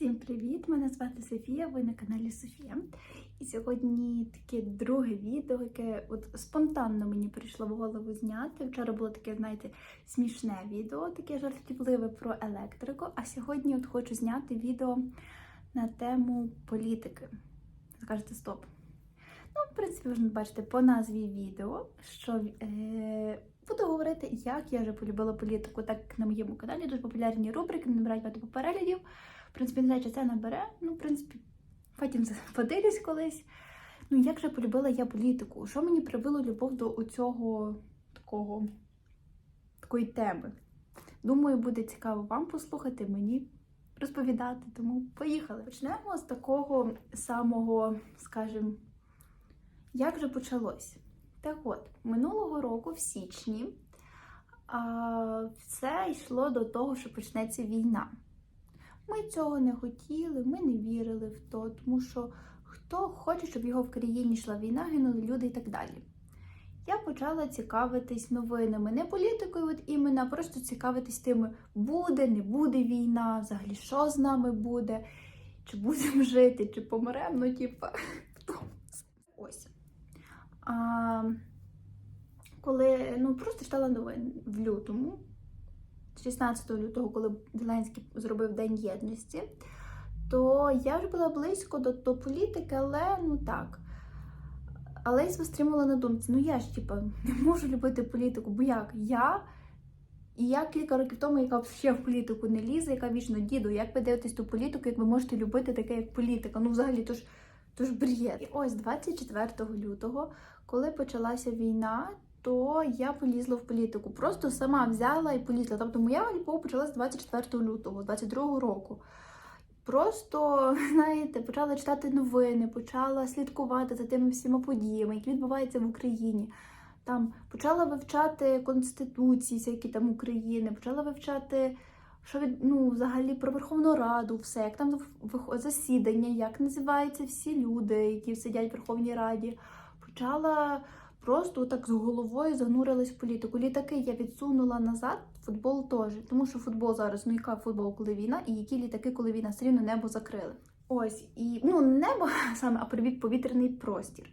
Всім привіт! Мене звати Софія, ви на каналі Софія. І сьогодні таке друге відео, яке от спонтанно мені прийшло в голову зняти. Вчора було таке, знаєте, смішне відео, таке жартівливе про електрику. А сьогодні от хочу зняти відео на тему політики. Скажете, стоп. Ну, в принципі, ви ж бачите по назві відео, що е, буду говорити, як я вже полюбила політику, так як на моєму каналі дуже популярні рубрики, набирають багато переглядів. В принципі, не знаю, чи це набере. Ну, в принципі, потім подивлюсь колись. Ну, як же полюбила я політику? Що мені привело любов до цього такого такої теми? Думаю, буде цікаво вам послухати мені розповідати. Тому поїхали. Почнемо з такого самого, скажімо, як же почалось? Так от, минулого року, в січні, все йшло до того, що почнеться війна. Ми цього не хотіли, ми не вірили в то, тому що хто хоче, щоб його в країні йшла війна, гинули люди і так далі. Я почала цікавитись новинами, не політикою, от іменно, просто цікавитись тими, буде, не буде війна, взагалі, що з нами буде, чи будемо жити, чи помремо, ну, типа, ось. А, коли ну, просто читала новини в лютому, 16 лютого, коли Зеленський зробив День єдності, то я вже була близько до, до політики, але ну так. Але я себе стримала на думці, ну я ж типа не можу любити політику, бо як? Я і я кілька років тому, яка взагалі в політику не лізе, яка вічно діду, як ви дивитесь ту політику, як ви можете любити таке, як політика? Ну, взагалі, то ж, то ж бред. І ось 24 лютого, коли почалася війна, то я полізла в політику. Просто сама взяла і полізла. Тобто моя любов почалася 24 лютого, 22 року. Просто, знаєте, почала читати новини, почала слідкувати за тими всіма подіями, які відбуваються в Україні. Там почала вивчати конституції, всякі там України, почала вивчати, що від ну, взагалі про Верховну Раду, все, як там засідання, як називаються всі люди, які сидять в Верховній Раді. Почала просто так з головою занурилась в політику. Літаки я відсунула назад, футбол теж. Тому що футбол зараз, ну яка футбол, коли війна, і які літаки, коли війна все рівно небо закрили. Ось, і ну не небо саме, а повітряний простір.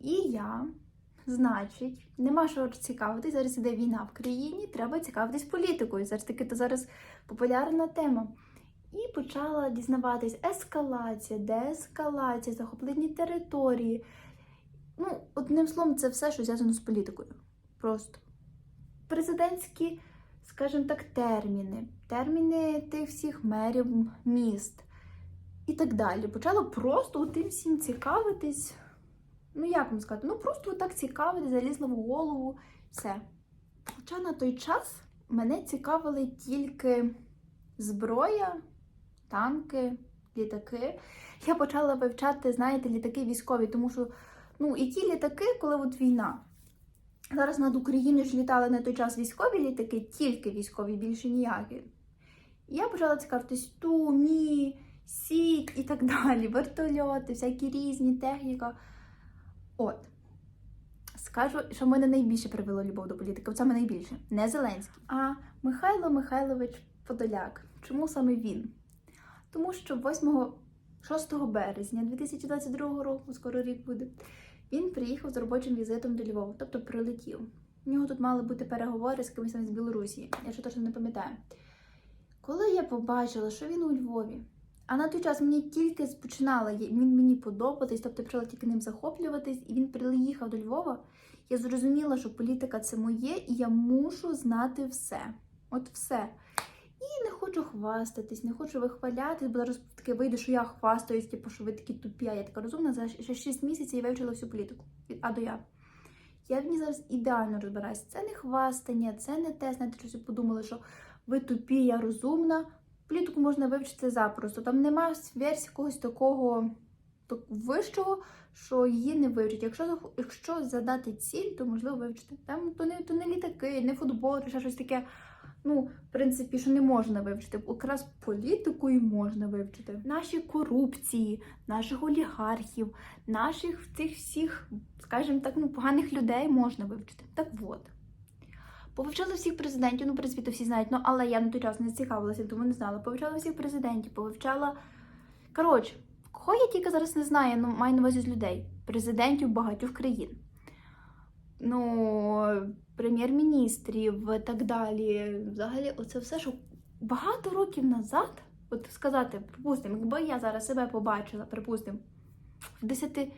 І я, значить, нема що цікавитись. Зараз іде війна в країні, треба цікавитись політикою. Зараз таки то зараз популярна тема. І почала дізнаватись ескалація, деескалація, захоплені території. Ну, одним словом, це все, що зв'язано з політикою. Просто президентські, скажімо так, терміни, терміни тих всіх мерів міст і так далі. Почала просто тим всім цікавитись. Ну, як вам сказати? Ну, просто так цікавитись, залізла в голову, все. Хоча на той час мене цікавили тільки зброя, танки, літаки. Я почала вивчати, знаєте, літаки військові, тому що. Ну, і ті літаки, коли от війна. Зараз над Україною ж літали на той час військові літаки, тільки військові, більше ніякі. Я почала цікавитись ту, мі, сік і так далі. Вертольоти, всякі різні техніка. От. Скажу, що мене найбільше привело любов до політики. Це мене найбільше. Не Зеленський, а Михайло Михайлович Подоляк. Чому саме він? Тому що 8 6 березня 2022 року, скоро рік буде, він приїхав з робочим візитом до Львова, тобто прилетів. У нього тут мали бути переговори з кимось з Білорусі, я ще точно не пам'ятаю. Коли я побачила, що він у Львові, а на той час мені тільки починала він мені подобатись, тобто я почала тільки ним захоплюватись, і він приїхав до Львова, я зрозуміла, що політика це моє, і я мушу знати все. От все. Хочу хвастатись, не хочу вихвалятись, бо зараз таке вийде, що я хвастаюсь, типу, що ви такі тупі, а я така розумна, за ще 6 місяців я вивчила всю політику. Від А до Я. Я в ній зараз ідеально розбираюся. Це не хвастання, це не те, знаєте, щось подумали, що ви тупі, я розумна. Політику можна вивчити запросто. Там немає версії когось такого вищого, що її не вивчить. Якщо якщо задати ціль, то можливо вивчити. Там то не, то не літаки, не футбол, чи ще щось таке ну, в принципі, що не можна вивчити. Якраз політикою можна вивчити. Наші корупції, наших олігархів, наших цих всіх, скажімо так, ну, поганих людей можна вивчити. Так от. Повивчала всіх президентів, ну, принципі, то всі знають, ну але я на той час не цікавилася, тому не знала. Повивчала всіх президентів, повивчала. Коротше, кого я тільки зараз не знаю, ну маю на увазі з людей, президентів багатьох країн. Ну, прем'єр-міністрів і так далі. Взагалі, оце все, що багато років назад, от сказати, припустимо, якби я зараз себе побачила, припустимо, в 10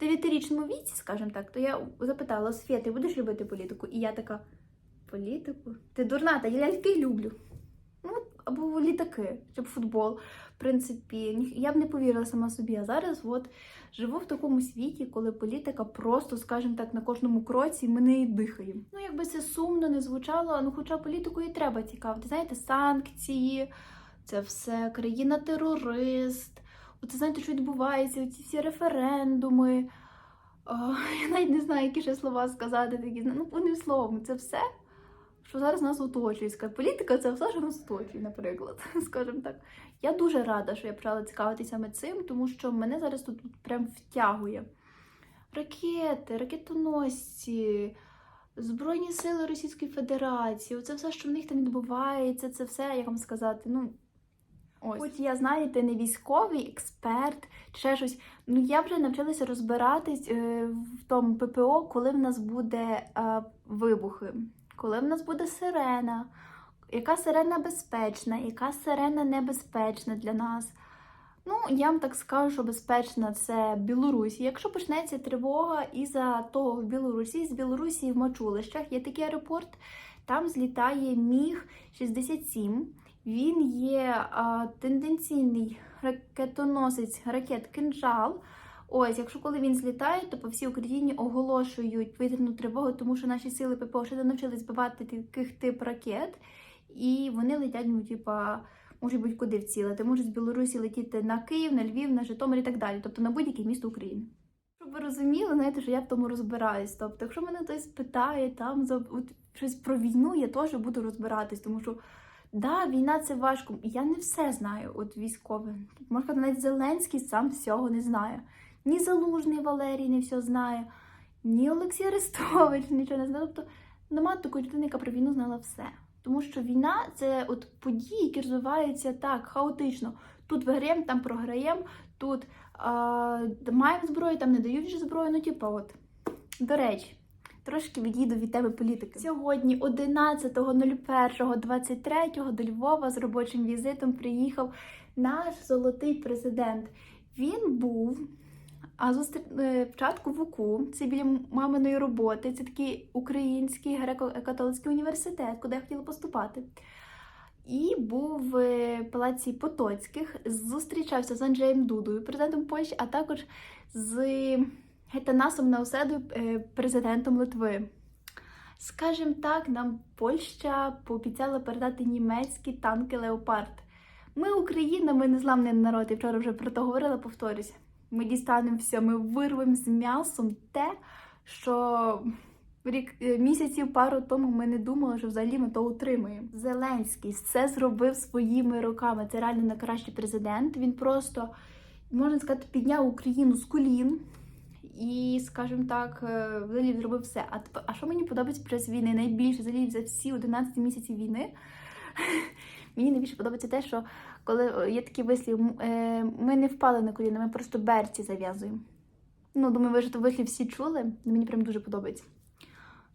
дев'ятирічному віці, скажімо так, то я запитала Софія, ти будеш любити політику? І я така, політику? Ти дурна, та я ляльки люблю. Ну, або літаки, чи футбол. Принципі, я б не повірила сама собі. А зараз от живу в такому світі, коли політика просто, скажімо так, на кожному кроці ми неї дихаємо. Ну, якби це сумно не звучало, ну хоча політикою і треба цікавити. Знаєте, санкції, це все країна-терорист. Оце знаєте, що відбувається, ці всі референдуми. О, я навіть не знаю, які ще слова сказати. Такі, ну, одним словом, це все, що зараз нас оточує. Політика це все, що нас оточує, наприклад, скажімо так. Я дуже рада, що я почала цікавитися саме цим, тому що мене зараз тут прям втягує. Ракети, ракетоносці, Збройні сили Російської Федерації, це все, що в них там відбувається, це все, як вам сказати, ну. Ось. Хоч я, знаєте, не військовий експерт чи ще щось. Ну я вже навчилася розбиратись е, в тому ППО, коли в нас буде е, вибухи, коли в нас буде сирена, яка сирена безпечна, яка сирена небезпечна для нас. Ну, я вам так скажу, що безпечна це Білорусь. Якщо почнеться тривога із-за того в Білорусі, з Білорусі в Мачулищах є такий аеропорт, там злітає Міг 67. Він є а, тенденційний ракетоносець ракет кинжал. Ось, якщо коли він злітає, то по всій Україні оголошують повітряну тривогу, тому що наші сили ППО ще не навчились збивати таких тип ракет, і вони летять, ну, типа, можуть будь куди вцілити. Можуть з Білорусі летіти на Київ, на Львів, на Житомир і так далі, тобто на будь-яке місто України. Щоб ви розуміли, знаєте, що я в тому розбираюсь. Тобто, якщо мене хтось питає там за щось про війну, я теж буду розбиратись, тому що да, війна це важко. Я не все знаю, от військове. Можна навіть Зеленський сам всього не знає. Ні Залужний Валерій не все знає, ні Олексій Арестович нічого не знає. Тобто нема такої людини, яка про війну знала все. Тому що війна це от події, які розвиваються так хаотично. Тут виграємо, там програємо, тут а, маємо зброю, там не дають вже зброю. Ну, типу, от. До речі, трошки відійду від тебе політики. Сьогодні, 11.01.23 до Львова з робочим візитом приїхав наш золотий президент. Він був а зустр... е, спочатку в УКУ, це біля маминої роботи. Це такий український греко-католицький університет, куди я хотіла поступати. І був в палаці Потоцьких, зустрічався з Анджеєм Дудою, президентом Польщі, а також з Гетанасом Науседою, е, президентом Литви. Скажімо так, нам Польща пообіцяла передати німецькі танки Леопард. Ми Україна, ми незламний народ. Я вчора вже про це говорила, повторюсь. Ми дістанемо все, ми вирвемо з м'ясом те, що рік е, місяців пару тому ми не думали, що взагалі ми то утримаємо. Зеленський все зробив своїми руками. Це реально найкращий президент. Він просто можна сказати, підняв Україну з колін. І, скажімо так, е, взагалі зробив все. А а що мені подобається під час війни? Найбільше взагалі за всі 11 місяців війни. Мені найбільше подобається те, що коли е, є такий вислів, е, ми не впали на коліна, ми просто берці зав'язуємо. Ну, думаю, ви ж то вислів всі чули. Мені прям дуже подобається.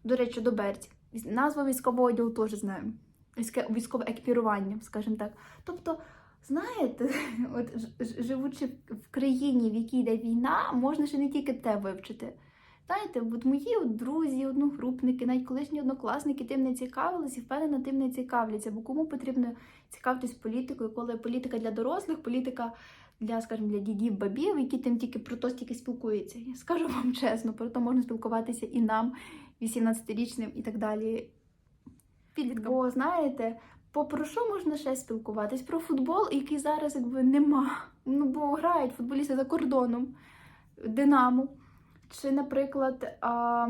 До речі, до берці. Назва військового одягу теж знаю. Військове екіпірування, скажімо так. Тобто, знаєте, от живучи в країні, в якій йде війна, можна ще не тільки те вивчити. Знаєте, от мої от друзі, одногрупники, навіть колишні однокласники тим не цікавились і впевнено тим не цікавляться. Бо кому потрібно цікавитись політикою, коли політика для дорослих, політика для, скажімо, для дідів, бабів, які тим тільки про то стільки спілкуються. Я скажу вам чесно, про то можна спілкуватися і нам, 18-річним і так далі. Підліткам. Бо знаєте, по про що можна ще спілкуватись? Про футбол, який зараз якби нема. Ну, бо грають футболісти за кордоном, Динамо. Чи, наприклад, а,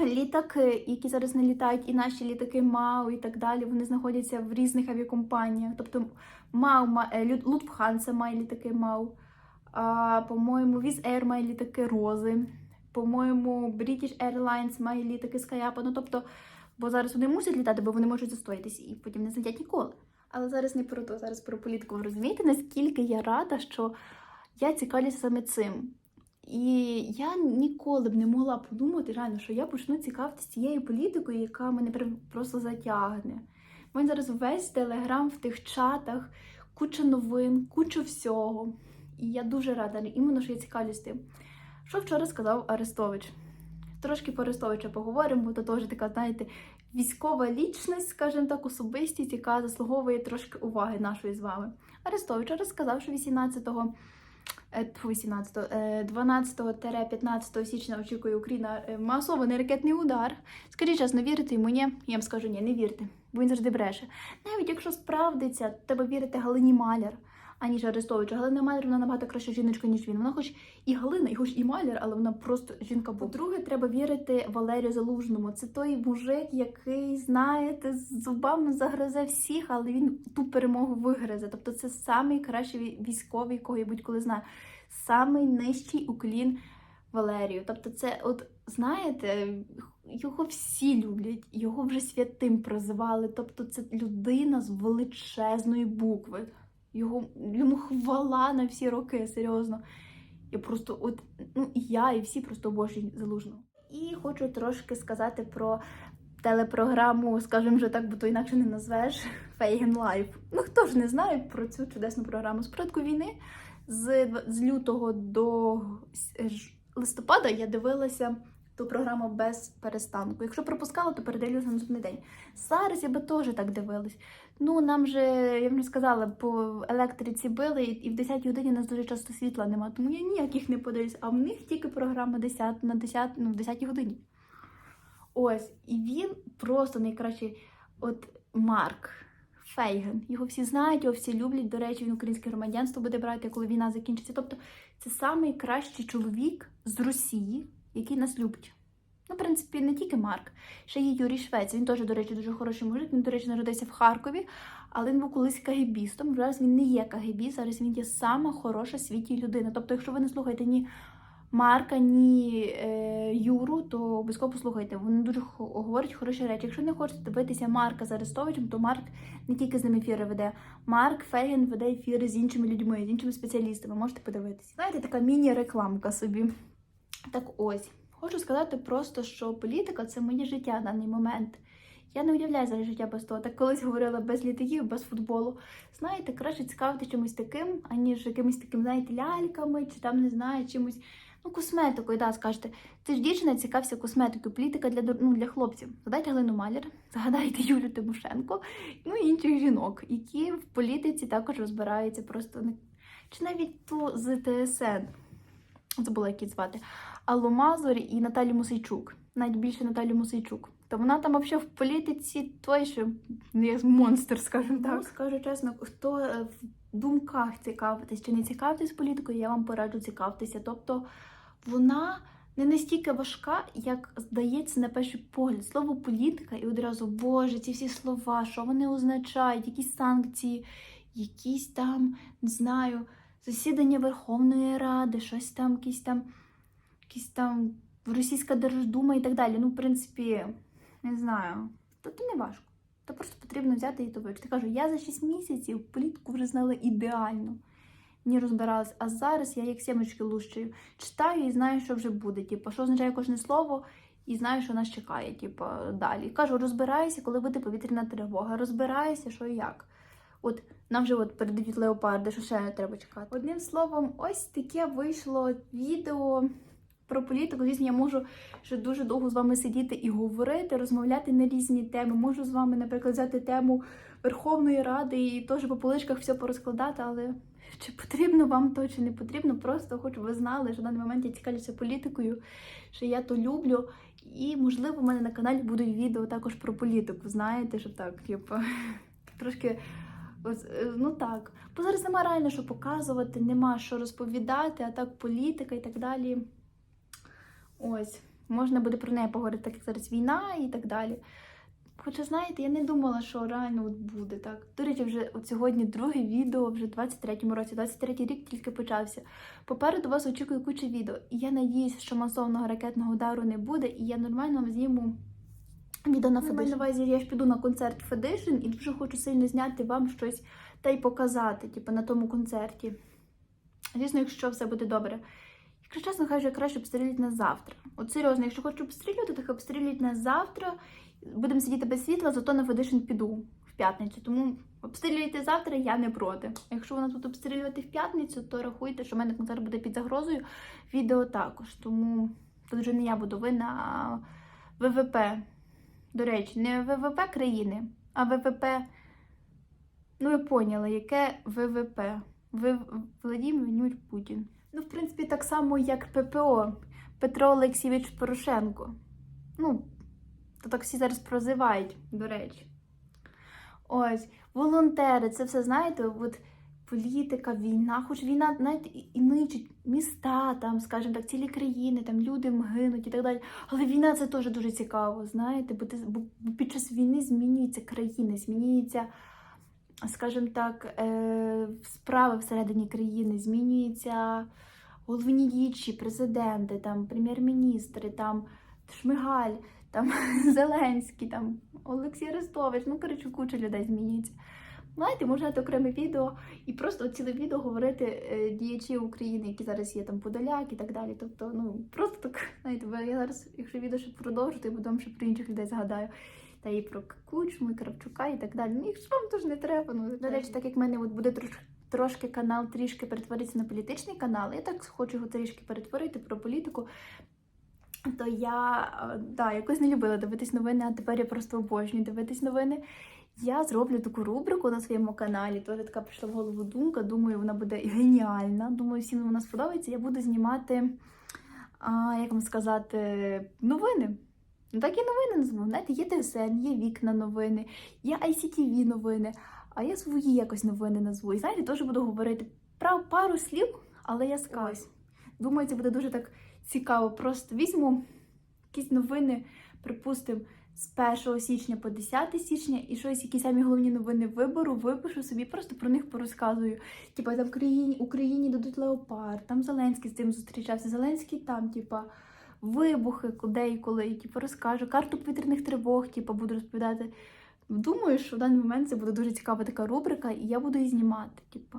літаки, які зараз не літають, і наші літаки МАУ і так далі, вони знаходяться в різних авіакомпаніях. Тобто МАУ, ма- е, Lufthansa має літаки МАУ, по-моєму, Wizz Air має літаки Рози, по-моєму, British Airlines має літаки Skyapa. Ну, тобто Бо зараз вони мусять літати, бо вони можуть застоятися і потім не злетять ніколи. Але зараз не про то, зараз про політику. Ви розумієте, наскільки я рада, що я цікавлюся саме цим. І я ніколи б не могла подумати, реально, що я почну цікавитися цією політикою, яка мене просто затягне. У мене зараз весь телеграм в тих чатах, куча новин, куча всього. І я дуже рада, іменно, що я цікавлюсь тим. Що вчора сказав Арестович? Трошки по Арестовича поговоримо, бо то теж така, знаєте, військова лічність, скажімо так, особистість, яка заслуговує трошки уваги нашої з вами. Арестович розказав, що 18-го, е, тьфу, 18-го, е, 12-15 січня очікує Україна е, масований ракетний удар. Скажіть чесно, вірите йому? Ні? Я вам скажу ні, не вірте, бо він завжди бреше. Навіть якщо справдиться, треба вірити Галині Маляр, аніж Арестовичу. Галина Маляр вона набагато краща жіночка, ніж він. Вона хоч і Галина, і хоч і Маляр, але вона просто жінка. По-друге, треба вірити Валерію Залужному. Це той мужик, який, знаєте, з зубами загризе всіх, але він ту перемогу вигризе. Тобто це самий кращий військовий, кого я будь-коли знаю. Самий нижчий уклін Валерію. Тобто, це, от знаєте, його всі люблять, його вже святим прозивали. Тобто, це людина з величезної букви. Його йому хвала на всі роки, серйозно. Я просто, от, ну я, і всі просто обожнюють залужного. І хочу трошки сказати про телепрограму, скажімо вже так, бо то інакше не назвеш Фейген Лайф. Ну хто ж не знає про цю чудесну програму з початку війни з, з лютого до листопада я дивилася ту програму без перестанку. Якщо пропускала, то передивлюся на наступний день. Зараз я би теж так дивилась. Ну, нам же, я вже сказала, по електриці били, і в 10 годині нас дуже часто світла нема, тому я ніяких не подивлюсь, а в них тільки програма 10, на 10, ну, в 10 годині. Ось, і він просто найкращий, от Марк Фейген. Його всі знають, його всі люблять. До речі, він українське громадянство буде брати, коли війна закінчиться. Тобто, це найкращий чоловік з Росії, який нас любить. Ну, в принципі, не тільки Марк, ще є Юрій Швець. Він теж, до речі, дуже хороший мужик. Він, до речі, народився в Харкові, але він був колись кагебістом. Зараз він не є кагебіст, зараз він є сама хороша в світі людина. Тобто, якщо ви не слухаєте ні Марка, ні е, Юру, то обов'язково послухайте. Вони дуже говорять хороші речі. Якщо не хочете дивитися Марка з Арестовичем, то Марк не тільки з ним ефіри веде. Марк Фейген веде ефіри з іншими людьми, з іншими спеціалістами. Можете подивитися. Знаєте, така міні-рекламка собі. Так ось. Хочу сказати просто, що політика це моє життя в даний момент. Я не уявляю зараз життя без того. Так колись говорила без літаків, без футболу. Знаєте, краще цікавити чимось таким, аніж якимось таким, знаєте, ляльками, чи там не знаю, чимось. Ну, косметикою, да, скажете. Ти ж дівчина цікався косметикою, політика для, ну, для хлопців. Згадайте Галину Маляр, згадайте Юлю Тимошенко, ну і інших жінок, які в політиці також розбираються просто не. Чи навіть ту з ТСН, забула, як її звати. Аллу Мазур і Наталю Мусейчук. Навіть більше Наталю Мусейчук. То вона там взагалі в політиці той, що ну, як монстр, скажімо так. Ну, скажу чесно, хто е, в думках цікавитись чи не цікавитись політикою, я вам пораджу цікавитися. Тобто вона не настільки важка, як здається на перший погляд. Слово політика і одразу, Боже, ці всі слова, що вони означають, якісь санкції, якісь там, не знаю, засідання Верховної Ради, щось там, якісь там якісь там Російська Держдума і так далі. Ну, в принципі, не знаю. То, то не важко. То просто потрібно взяти і то вивчити. Кажу, я за 6 місяців політику вже знала ідеально. Не розбиралась. А зараз я як сімочки лущую. Читаю і знаю, що вже буде. Типу, що означає кожне слово, і знаю, що нас чекає, типу, далі. Кажу, розбираюся, коли буде повітряна тривога. Розбираюся, що і як. От нам вже от передають леопарди, що ще не треба чекати. Одним словом, ось таке вийшло відео про політику. Звісно, я можу ще дуже довго з вами сидіти і говорити, розмовляти на різні теми. Можу з вами, наприклад, взяти тему Верховної Ради і теж по поличках все порозкладати, але чи потрібно вам то, чи не потрібно, просто хочу, ви знали, що в даний момент я цікавлюся політикою, що я то люблю. І, можливо, в мене на каналі будуть відео також про політику. Знаєте, що так, типу, трошки. Ось, е, Ну так, бо зараз нема реально що показувати, нема що розповідати, а так політика і так далі. Ось, можна буде про неї поговорити, так як зараз війна і так далі. Хоча, знаєте, я не думала, що реально от буде так. До речі, вже от сьогодні друге відео, вже в 23-му році, 23-й рік тільки почався. Попереду вас очікує куча відео. І я надіюся, що масовного ракетного удару не буде, і я нормально вам зніму відео на Федишин. Маю на увазі, я ж піду на концерт Федишин і дуже хочу сильно зняти вам щось та й показати, типу, на тому концерті. Звісно, якщо все буде добре. Якщо чесно, хай вже краще обстрілюють нас завтра. От серйозно, якщо хочу обстрілювати, хай обстрілюють нас завтра. Будемо сидіти без світла, зато на Федишин піду в п'ятницю. Тому обстрілюйте завтра, я не проти. Якщо вона тут обстрілювати в п'ятницю, то рахуйте, що в мене концерт буде під загрозою. Відео також. Тому тут вже не я буду винна, а ВВП. До речі, не ВВП країни, а ВВП. Ну, ви поняли, яке ВВП. Ви Владимир Путін. Ну, в принципі, так само, як ППО Петро Олексійович Порошенко. Ну, то так всі зараз прозивають, до речі. Ось, волонтери, це все, знаєте, от політика, війна, хоч війна, знаєте, і, ничить міста, там, скажімо так, цілі країни, там люди гинуть і так далі. Але війна це теж дуже цікаво, знаєте, бо, ти, бо, під час війни змінюються країни, змінюються, скажімо так, е, справи всередині країни, змінюються головні діячі, президенти, там, прем'єр-міністри, там Шмигаль, там Зеленський, там Олексій Арестович, ну, коротше, куча людей змінюється. Знаєте, можна дати окреме відео і просто ціле відео говорити е, діячі України, які зараз є там Подоляк і так далі. Тобто, ну просто так, знаєте, бо я зараз, якщо відео ще продовжу, то я вам ще про інших людей згадаю. Та і про Кучму, і Кравчука і так далі. Ну, якщо вам теж не треба, ну до речі, так як в мене от буде трош, трошки канал трішки перетворитися на політичний канал, я так хочу його трішки перетворити про політику. То я е, да, якось не любила дивитись новини, а тепер я просто обожнюю дивитись новини. Я зроблю таку рубрику на своєму каналі. Теж така прийшла в голову думка. Думаю, вона буде геніальна. Думаю, всім вона сподобається. Я буду знімати, а, як вам сказати, новини. Ну, так і новини. Знаєте, є ТСН, є вікна новини, є ICTV новини, а я свої якось новини назву. І знаєте, теж буду говорити про пару слів, але я скажу. Думаю, це буде дуже так цікаво. Просто візьму якісь новини, припустимо, з 1 січня по 10 січня, і щось, які самі головні новини вибору, випишу собі, просто про них порозказую. Типа там в країні Україні дадуть леопард, там Зеленський з тим зустрічався. Зеленський там, типа, вибухи, куди і коли, типу, розкажу, карту повітряних тривог, типу, буду розповідати. Думаю, що в даний момент це буде дуже цікава така рубрика, і я буду її знімати. Типу.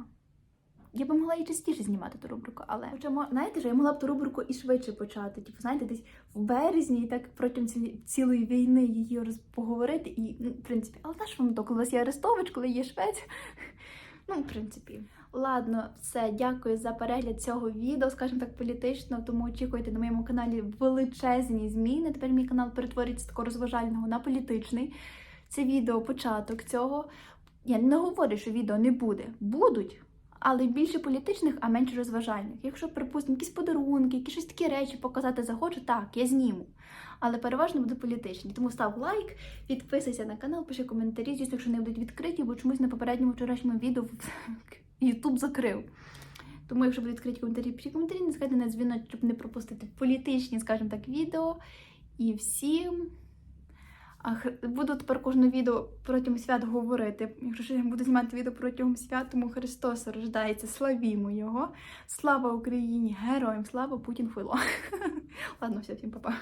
Я би могла і частіше знімати ту рубрику, але хоча знаєте, що я могла б ту рубрику і швидше почати. Типу, знаєте, десь в березні і так протягом цілої війни її роз... поговорити. І, ну, в принципі, але знаєш вам то, коли у вас є Арестович, коли є Швець. Ну, в принципі. Ладно, все, дякую за перегляд цього відео, скажімо так, політично. Тому очікуйте на моєму каналі величезні зміни. Тепер мій канал перетвориться з такого розважального на політичний. Це відео початок цього. Я не говорю, що відео не буде. Будуть, але більше політичних, а менше розважальних. Якщо, припустимо, якісь подарунки, якісь щось такі речі показати захочу, так, я зніму. Але переважно буде політичні. Тому став лайк, підписуйся на канал, пиши коментарі, звісно, якщо не будуть відкриті, бо чомусь на попередньому вчорашньому відео YouTube закрив. Тому, якщо будуть відкриті коментарі, пишіть коментарі, не згадайте на дзвінок, щоб не пропустити політичні, скажімо так, відео. І всім. Буду тепер кожне відео протягом свят говорити. Якщо я буду знімати відео протягом свят, тому Христос рождається, славімо Його. Слава Україні! Героям! Слава Путін хуйло! Ладно, все, всім па-па.